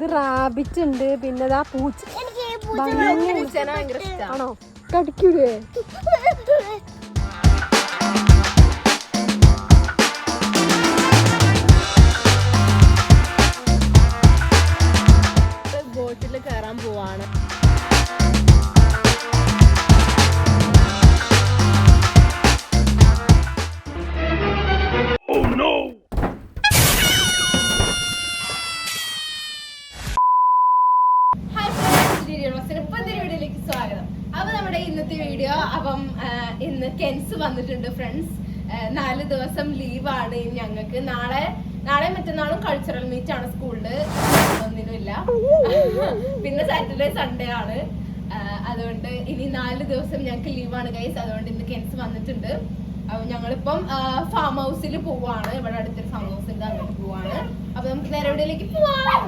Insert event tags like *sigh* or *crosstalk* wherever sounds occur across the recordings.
ഇത് റാബിറ്റ് ഉണ്ട്. പിന്നെ ആ പൂച്ച. ആണോ? കടിക്കൂലേ? സ്വാഗതം. അപ്പൊ നമ്മുടെ ഇന്നത്തെ വീഡിയോ. അപ്പം ഇന്ന് കെൻസ് വന്നിട്ടുണ്ട് ഫ്രണ്ട്സ്. നാല് ദിവസം ലീവാണ്. ഞങ്ങൾക്ക് നാളെ നാളെ മറ്റന്നാളും കൾച്ചറൽ മീറ്റ് ആണ് സ്കൂളിൽ. ഒന്നിനുമില്ല. *laughs* പിന്നെ സാറ്റർഡേ സൺഡേ ആണ്. അതുകൊണ്ട് ഇനി നാല് ദിവസം ഞങ്ങൾക്ക് ലീവാണ് ഗൈസ് അതുകൊണ്ട് ഇന്ന് കെൻസ് വന്നിട്ടുണ്ട്. അപ്പൊ ഞങ്ങളിപ്പം ഫാം ഹൗസിൽ പോവാണ്. ഇവിടെ അടുത്തൊരു ഫാം ഹൗസ് ഉണ്ട് അങ്ങോട്ട് പോവാണ്. അപ്പൊ നമുക്ക് നേരെ എവിടെയിലേക്ക് പോവാം?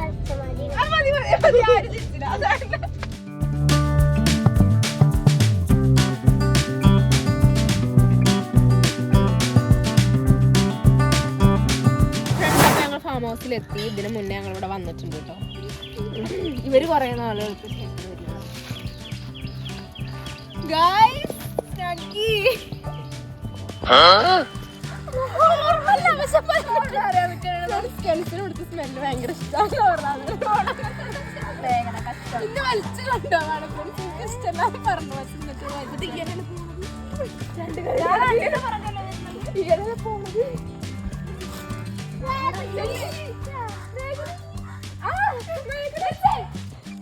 ആരെ മതി ഞങ്ങൾ ഫാം ഹൗസിൽ എത്തി ഇതിന് മുന്നേ ഞങ്ങൾ ഇവിടെ വന്നിട്ടുണ്ട് കേട്ടോ ഇവർ കുറെ നാളുകൾക്ക് ശേഷം. ഭയങ്കര ഇഷ്ടമാണ് വലിച്ചു കൊണ്ടുപോവാണ് എനിക്ക് ഇഷ്ടമല്ലാതെ പറഞ്ഞു പക്ഷെ ഇങ്ങനെ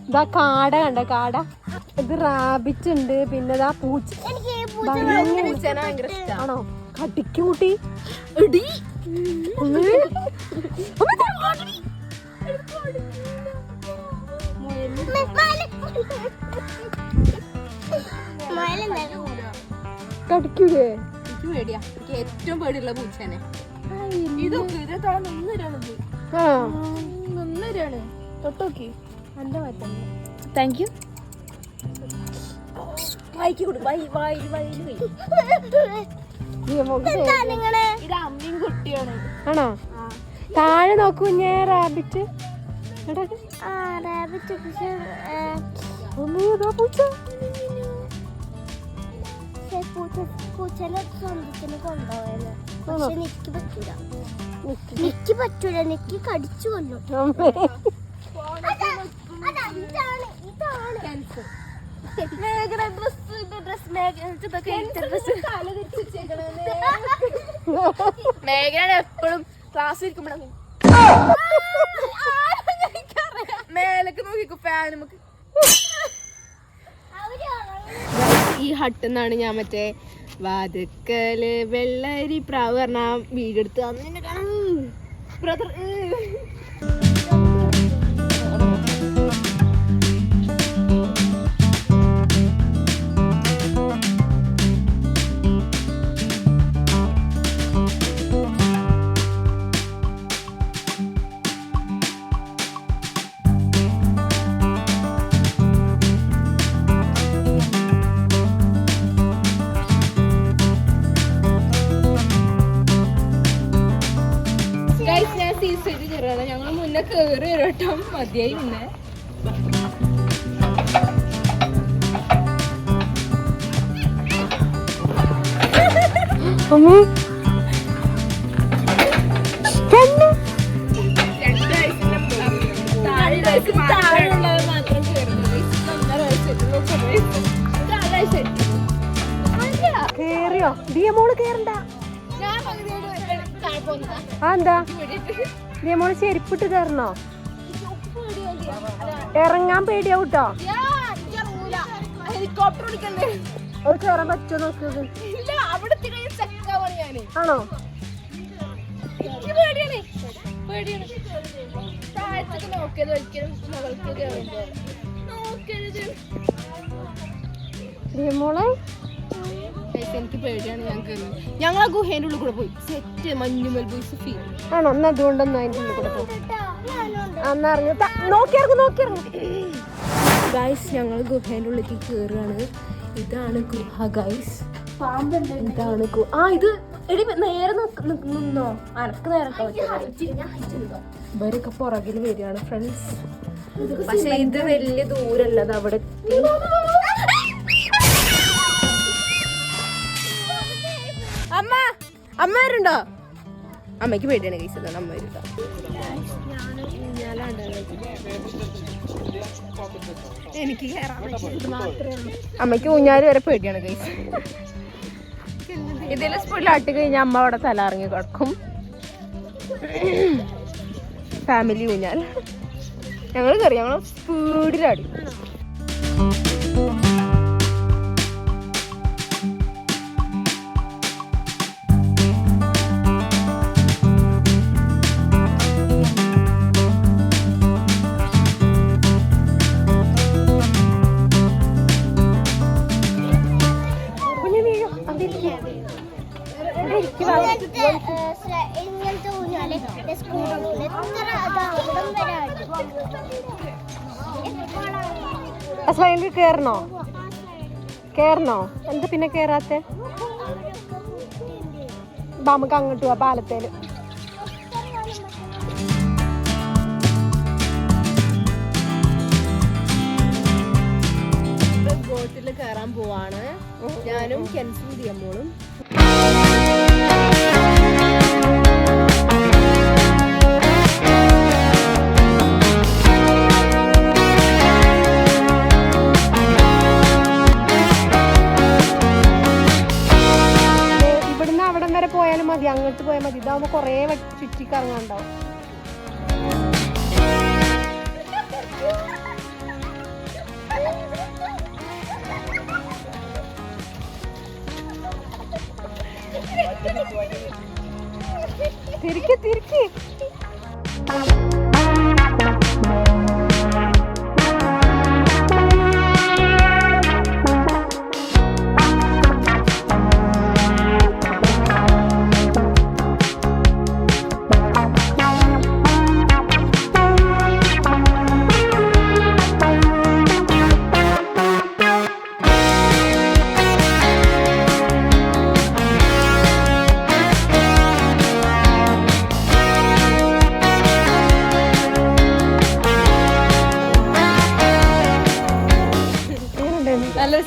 ഇതാ കാട കണ്ട കാട. ഇത് റാബിറ്റ് ഉണ്ട് പിന്നെ ഇതാ പൂച്ച. ആണോ? കടിക്കും കുട്ടി ഉമ്മേ. കടിക്കൂലേ? എനിക്ക് പേടിയാ. എനിക്ക് ഏറ്റവും പേടിയുള്ള പൂച്ചേനെ. ഇതൊക്കെ ഇതിനോളം നിന്നരാണത് ആ. നിന്നരാണ് തൊട്ടോക്കി. നല്ല മാറ്റം താങ്ക് യു വായിക്ക് കൊടു വായി വായി വായി ആണോ? താഴെ നോക്കൂ ഞാൻ റാബിറ്റ് പൂച്ചനെ കൊണ്ടുപോയത് പക്ഷെ നിക്ക് പറ്റൂല. നിക്ക്? പറ്റൂല. നിക്ക് കടിച്ചു കൊല്ലും. ഇതാണ് ഇതാണ്. മേഘന ഡ്രസ് ഡ്രസ് മേഘന എപ്പോഴും ക്ലാസ് മേലക്ക് മേലേക്ക് നോക്കിക്കോ ഫാൻ നമുക്ക് ഈ ഹട്ടിൽ നിന്നാണ് ഞാൻ മറ്റേ വാതുക്കൽ വെള്ളരി പ്രാവ് പറഞ്ഞ വീടെടുത്ത് അന്ന് എന്നെ കാണാം ബ്രദർ ഗൈസ് ഞാൻ സീ സൈഡിൽ കയറാണ് ഞങ്ങൾ മുന്നേ കയറി ഒരു വട്ടം മതിയായി അമ്മേ. പെണ്ണ്. രണ്ട് വയസ്സിന്റെ ആ എന്താ നീ മോൾ ചെരുപ്പിട്ട് കയറണോ ഇറങ്ങാൻ പേടിയാവും കേട്ടോ ഹെലികോപ്റ്റർ അത് കയറാൻ പറ്റുമോ അവിടെ ഞാൻ ആണോ? എനിക്ക് എനിക്ക് പേടിയാണ് ഞാൻ കയറുന്നത് ഞങ്ങൾ ആ ഗുഹേന്റെ ഉള്ളിൽ കൂടെ പോയി. സെറ്റ് മഞ്ഞുമൽ ബോയ്സ് ഫീൽ ആണോ? എന്നാ അതുകൊണ്ടൊന്നും അതിന്റെ ഉള്ളിൽ കൂടെ പോകും അന്നറിഞ്ഞു നോക്കിയിറങ്ങും നോക്കിയിറങ്ങും ഗൈസ് ഞങ്ങൾ ഗുഹേന്റെ ഉള്ളിലേക്ക് കയറുകയാണ് ഇതാണ് ഗുഹ ഗൈസ് ഇതാണ് ഗുഹ ആ ഇത് എടി നേരെ നിന്നോ? അനക്ക് നേരെ ഇവരൊക്കെ പുറകിൽ വരികയാണ് ഫ്രണ്ട്സ് പക്ഷെ ഇത് വലിയ ദൂരല്ലത് അവിടെ അമ്മ അമ്മ വരുണ്ടോ അമ്മയ്ക്ക് പേടിയാണ് കൈസ് അതാണ് അമ്മ വരുട്ടോ എനിക്ക്. അമ്മയ്ക്ക് ഊഞ്ഞാൽ വരെ പേടിയാണ് കൈസ് ഇതിൽ സ്കൂളിൽ ആട്ടി കഴിഞ്ഞാൽ അമ്മ അവിടെ തല ഇറങ്ങി കിടക്കും ഫാമിലി ഊഞ്ഞാൽ ഞങ്ങൾ കയറി ഞങ്ങൾ സ്പീഡിലാടി കേറണോ? കേറണോ? എന്താ പിന്നെ കേറാത്തെ? നമുക്ക് അങ്ങോട്ട് പോവാ പാലത്തേൽ. ബോട്ടിൽ കയറാൻ പോവാണ്. ഞാനും കെൻസും ദിയമ്മോളും.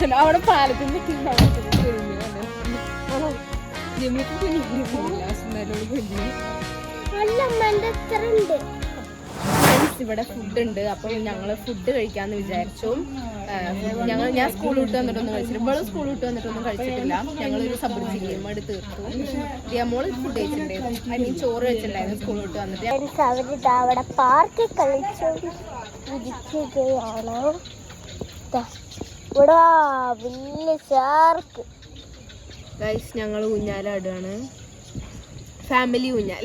രസമുണ്ട് അവിടെ പാലത്തിന്റെ ജിമ്മിക്ക് കുഞ്ഞില്ല അല്ല അമ്മന്റെ എത്ര ഉണ്ട്. ഇവിടെ ഫുഡ് ഉണ്ട്. അപ്പം ഞങ്ങൾ ഫുഡ് കഴിക്കാന്ന് വിചാരിച്ചു. ഞങ്ങൾ ഞാൻ സ്കൂൾ വിട്ട് വന്നിട്ടൊന്നും കഴിച്ചില്ല. ഇവളും സ്കൂൾ വിട്ട് വന്നിട്ടൊന്നും കഴിച്ചിട്ടില്ല. ഞങ്ങളൊരു സബർ ഗെയിം എടുത്ത് തീർത്തു. മോൾ ഫുഡ് കഴിച്ചിട്ടുണ്ടായിരുന്നു. ഐ മീൻ ചോറ് കഴിച്ചിട്ടുണ്ടായിരുന്നു സ്കൂൾ വിട്ട് വന്നിട്ട്. അവിടെ പാർക്കിൽ കളിച്ചു. ഇരിക്കുകയാണ്. ഇവിടെ വലിയ ഷാർക്ക് ഗൈസ് ഞങ്ങൾ ഊഞ്ഞാലാടുകയാണ് ഫാമിലി ഊഞ്ഞാൽ.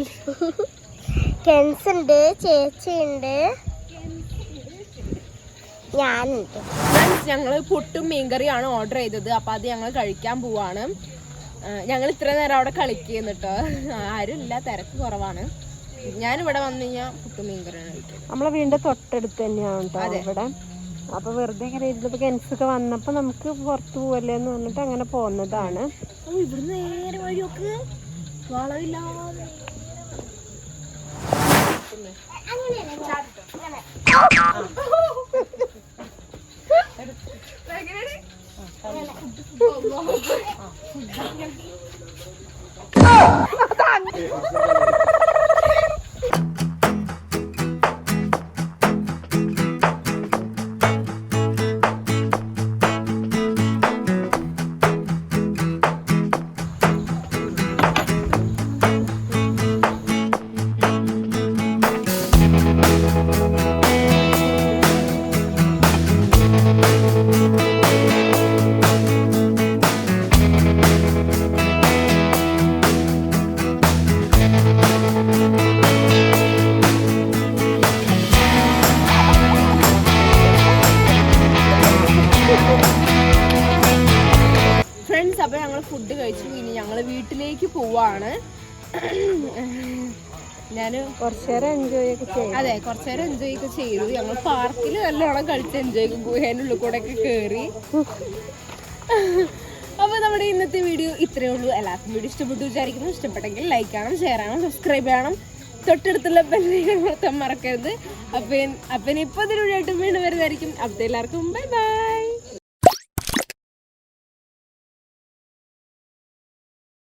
കെൻസ് ഉണ്ട് ചേച്ചി ഉണ്ട്. ഞാനുണ്ട്. ഞങ്ങൾ പുട്ടും മീൻകറിയാണ് ഓർഡർ ചെയ്തത്. അപ്പം അത് ഞങ്ങൾ കഴിക്കാൻ പോവാണ്. ഞങ്ങൾ ഇത്ര നേരം അവിടെ കളിക്കുന്നു കേട്ടോ ആരും ഇല്ല തിരക്ക് കുറവാണ്. ഞാനിവിടെ വന്നു കഴിഞ്ഞാൽ പുട്ടും മീൻകറിയാണ് കഴിക്കുന്നത് നമ്മളെ വീണ്ടും തൊട്ടടുത്ത് തന്നെയാണ് കേട്ടോ അതെ. ഇവിടെ. അപ്പോൾ വെറുതെ ഇങ്ങനെ ഇരുന്നപ്പോ ഗൻസ് ഒക്കെ വന്നപ്പോൾ നമുക്ക് പുറത്ത് പോവല്ലേ എന്ന് പറഞ്ഞിട്ട് അങ്ങനെ പോന്നതാണ്. ഇവിടുന്ന് നേരെ വളവില്ലാതെ. *laughs* ഞാൻ കുറച്ചു നേരം എൻജോയ് ഒക്കെ ചെയ്തു. അതെ കുറച്ചു നേരം എൻജോയ് ഒക്കെ ചെയ്തു. ഞങ്ങൾ പാർക്കിൽ നല്ലോണം കളിച്ച് എൻജോയ് ഗുഹേന്റെ ഉള്ളിൽ കൂടെ ഒക്കെ കയറി *laughs* അപ്പോൾ നമ്മുടെ ഇന്നത്തെ വീഡിയോ ഇത്രയേ ഉള്ളൂ. എല്ലാവർക്കും വീഡിയോ ഇഷ്ടപ്പെട്ടു വിചാരിക്കുന്നു. ഇഷ്ടപ്പെട്ടെങ്കിൽ ലൈക്ക് ചെയ്യണം ഷെയർ ചെയ്യണം സബ്സ്ക്രൈബ് ചെയ്യണം തൊട്ടടുത്തുള്ള ബെല്ലിനെ മൊത്തം മറക്കരുത്. അപ്പം അപ്പൻ ഇപ്പോൾ ഇതിലൂടെ ആയിട്ട് വീണ്ടും വരുന്നതായിരിക്കും. അപ്പോൾ എല്ലാവർക്കും ബൈ ബൈ